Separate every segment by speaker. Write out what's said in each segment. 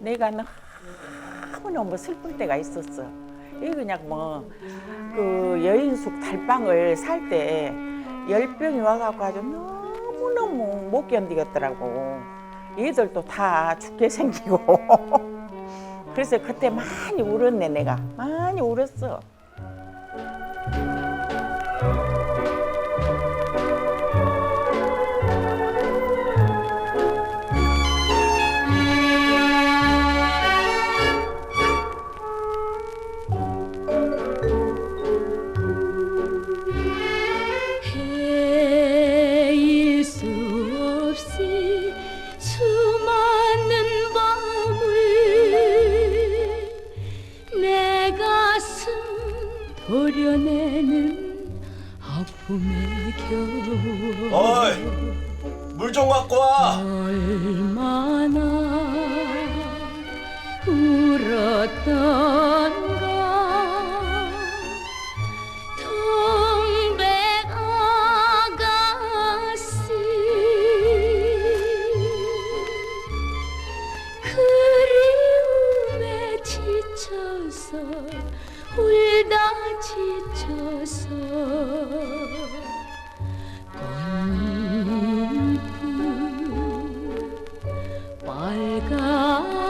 Speaker 1: 내가 너무너무 슬픈 때가 있었어. 이 그냥 뭐 그 여인숙 달빵을 살 때 열병이 와갖고 아주 너무너무 못 견디겠더라고. 얘들도 다 죽게 생기고. 그래서 그때 많이 울었네 내가 많이 울었어.
Speaker 2: 가슴 도려내는 아픔의 겨울
Speaker 3: 어이, 물 좀 갖고 와.
Speaker 2: 얼마나 울었던 서 꽃잎은 빨갛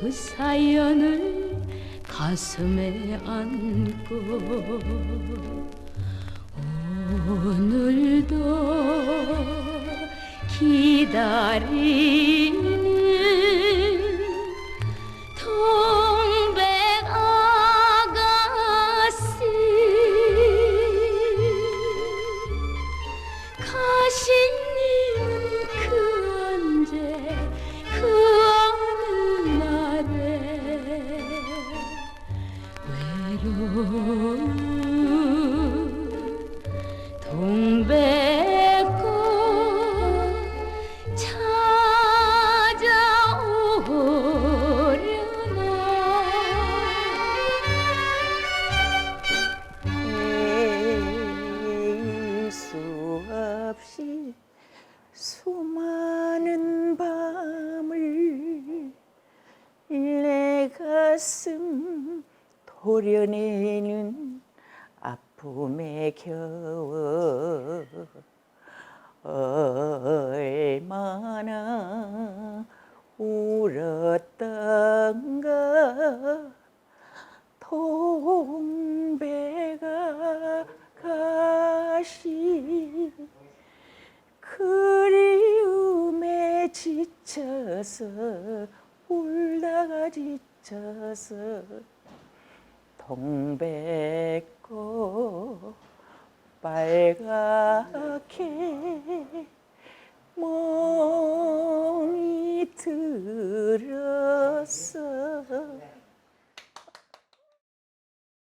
Speaker 2: 그 사연을 가슴에 안고 오늘도 기다리
Speaker 1: 없이 수많은 밤을 내 가슴 도려내는 아픔의 겨워 얼마나 울었던가. 동배가 가시 그리움에 지쳐서 울다가 지쳐서 동백꽃 빨갛게 멍이 들